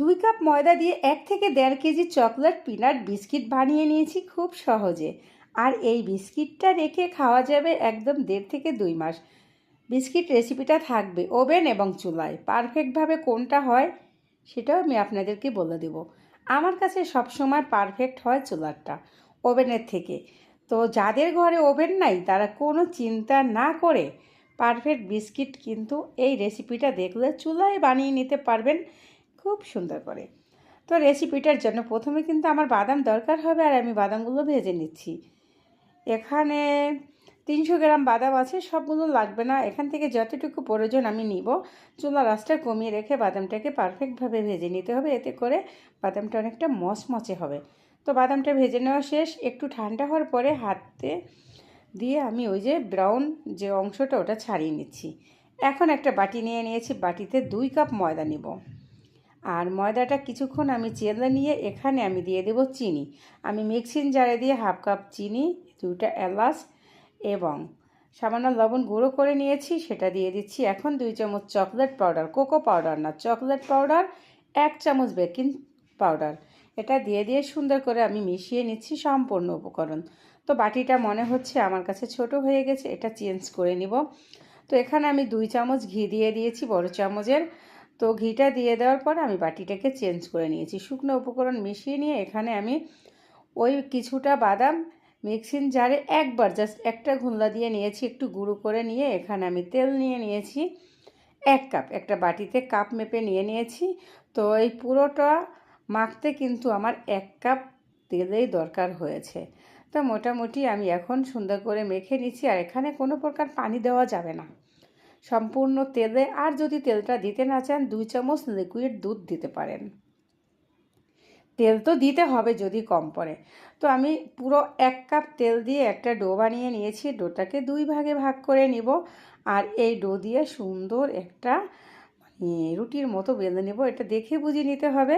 দুই কাপ ময়দা দিয়ে এক থেকে দেড় কেজি চকলেট পিনাট বিস্কিট বানিয়ে নিয়েছি খুব সহজে। আর এই বিস্কিটটা রেখে খাওয়া যাবে একদম দেড় থেকে দুই মাস। বিস্কিট রেসিপিটা থাকবে ওভেন এবং চুলায়। পারফেক্টভাবে কোনটা হয় সেটাও আমি আপনাদেরকে বলে দেব। আমার কাছে সবসময় পারফেক্ট হয় চুলারটা ওভেনের থেকে। তো যাদের ঘরে ওভেন নাই, তারা কোনো চিন্তা না করে পারফেক্ট বিস্কিট কিন্তু এই রেসিপিটা দেখলে চুলায় বানিয়ে নিতে পারবেন। খুব সুন্দর করে। তো রেসিপিটার জন্য প্রথমে কিন্তু আমার বাদাম দরকার হবে আর আমি বাদামগুলো ভেজে নিচ্ছি। এখানে তিনশো গ্রাম বাদাম আছে, সবগুলো লাগবে না। এখান থেকে যতটুকু প্রয়োজন আমি নিব। চুলা রাসটা কমিয়ে রেখে বাদামটাকে পারফেক্টভাবে ভেজে নিতে হবে। এতে করে বাদামটা অনেকটা মচমচে হবে। তো বাদামটা ভেজে নেওয়া শেষ। একটু ঠান্ডা হওয়ার পরে হাতে দিয়ে আমি ওই যে ব্রাউন যে অংশটা ওটা ছাড়িয়ে নিচ্ছি। এখন একটা বাটি নিয়ে নিয়েছি। বাটিতে দুই কাপ ময়দা নিব। আর ময়দাটা কিছুক্ষণ আমি চেলে নিয়ে এখানে আমি দিয়ে দেব চিনি। আমি মিক্সিং জারে দিয়ে হাফ কাপ চিনি, দুইটা এলাচ এবং সামান্য লবণ গুঁড়ো করে নিয়েছি, সেটা দিয়ে দিচ্ছি এখন দুই চামচ চকলেট পাউডার, কোকো পাউডার না, চকলেট পাউডার, এক চামচ বেকিং পাউডার। এটা দিয়ে দিয়ে সুন্দর করে আমি মিশিয়ে নিচ্ছি সম্পূর্ণ উপকরণ। তো বাটিটা মনে হচ্ছে আমার কাছে ছোট হয়ে গেছে, এটা চেঞ্জ করে নিব। তো এখানে আমি দুই চামচ ঘি দিয়ে দিয়েছি, বড় চামচের। তো ঘিটা দিয়ে দেওয়ার পর আমি বাটিটাকে চেঞ্জ করে নিয়েছি। শুকনো উপকরণ মিশিয়ে নিয়ে এখানে আমি ওই কিছুটা বাদাম মিক্সিং জারে একবার জাস্ট একটা ঘুনলা দিয়ে নিয়েছি, একটু গুঁড়ো করে নিয়ে এখানে আমি তেল নিয়ে নিয়েছি। এক কাপ, একটা বাটিতে কাপ মেপে নিয়ে নিয়েছি। তো এই পুরোটা মাখতে কিন্তু আমার এক কাপ তেলেই দরকার হয়েছে। তো মোটামুটি আমি এখন সুন্দর করে মেখে নিচ্ছি আর এখানে কোনো প্রকার পানি দেওয়া যাবে না। সম্পূর্ণ তেলে আর যদি তেলটা দিতে না চান, দুই চামচ লিকুইড দুধ দিতে পারেন। তেল তো দিতে হবে যদি কম পড়ে। তো আমি পুরো এক কাপ তেল দিয়ে একটা ডো বানিয়ে নিয়েছি। ডোটাকে দুই ভাগে ভাগ করে নিব আর এই ডো দিয়ে সুন্দর একটা মানে রুটির মতো বেলে নেব। এটা দেখে বুঝে নিতে হবে।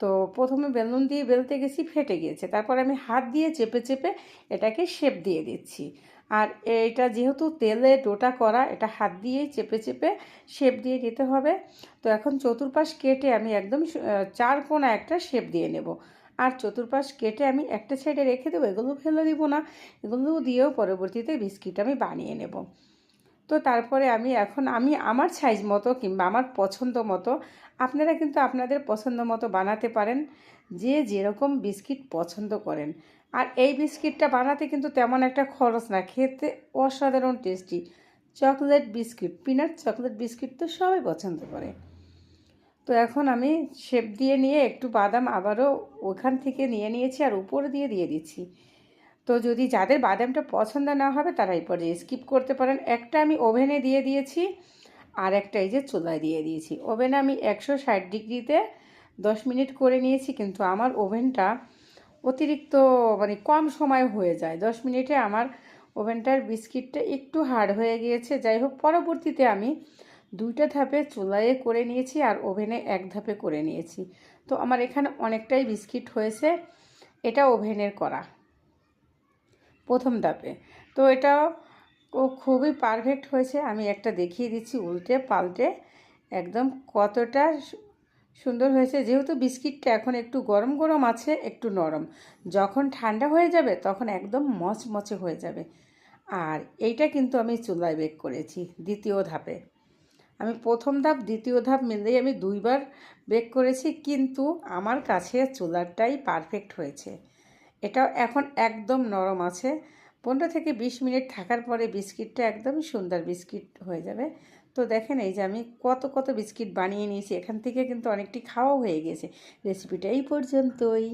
তো প্রথমে বেলুন দিয়ে বেলতে গেছি, ফেটে গিয়েছে তারপর আমি হাত দিয়ে চেপে চেপে এটাকে শেপ দিয়ে দিচ্ছি। আর এটা যেহেতু তেলে ডোটা করা, এটা হাত দিয়েই চেপে চেপে শেপ দিয়ে দিতে হবে। তো এখন চতুর্পাশ কেটে আমি একদম চার কোনা একটা শেপ দিয়ে নেব। আর চতুর্পাশ কেটে আমি একটা সাইডে রেখে দেবো, এগুলো ফেলে দিব না। এগুলো দিয়েও পরবর্তীতে বিস্কিট আমি বানিয়ে নেব। তো তারপরে আমি এখন আমি আমার সাইজ মতো কিংবা আমার পছন্দ মতো, আপনারা কিন্তু আপনাদের পছন্দ মতো বানাতে পারেন, যে যেরকম বিস্কিট পছন্দ করেন। আর এই বিস্কিটটা বানাতে কিন্তু তেমন একটা খরচ না, খেতে অসাধারণ tasty chocolate biscuit peanut chocolate biscuit তো সবাই পছন্দ করে। তো এখন আমি শেপ দিয়ে নিয়ে একটু বাদাম আবারও ওখান থেকে নিয়ে নিয়েছি আর উপরে দিয়ে দিয়ে দিচ্ছি। তো যদি যাদের বাদামটা পছন্দ না হবে, তারা এই পর্যায়ে স্কিপ করতে পারেন। একটা আমি ওভেনে দিয়ে দিয়েছি, আর একটা এই যে চুলায় দিয়ে দিয়েছি। ওভেনে আমি একশো ষাট ডিগ্রিতে দশ মিনিট করে নিয়েছি, কিন্তু আমার ওভেনটা অতিরিক্ত মানে কম সময় হয়ে যায়। দশ মিনিটে আমার ওভেনটার বিস্কিটটা একটু হার্ড হয়ে গিয়েছে। যাই হোক, পরবর্তীতে আমি দুইটা ধাপে চুলায়ে করে নিয়েছি, আর ওভেনে এক ধাপে করে নিয়েছি। তো আমার এখানে অনেকটাই বিস্কিট হয়েছে। এটা ওভেনের করা। প্রথম ধাপে। তো এটা ও খুবই পারফেক্ট হয়েছে। আমি একটা দেখিয়ে দিচ্ছি উল্টে পাল্টে। একদম কতটা সুন্দর হয়েছে। যেহেতু বিস্কিটটা এখন একটু গরম গরম আছে, একটু নরম। যখন ঠান্ডা হয়ে যাবে, তখন একদম মচমচে হয়ে যাবে। আর এইটা কিন্তু আমি চুলায় বেক করেছি দ্বিতীয় ধাপে। আমি প্রথম ধাপ, দ্বিতীয় ধাপ মিলেই আমি দুইবার বেক করেছি। কিন্তু আমার কাছে চুলারটাই পারফেক্ট হয়েছে। এটা এখন একদম নরম আছে। পনেরো থেকে বিশ মিনিট থাকার পরে বিস্কিটটা একদম সুন্দর বিস্কিট হয়ে যাবে। তো দেখেন এই যে আমি কত কত বিস্কিট বানিয়ে নিয়েছি, এখান থেকে কিন্তু অনেকটি খাওয়া হয়ে গেছে। রেসিপিটা এই পর্যন্তই।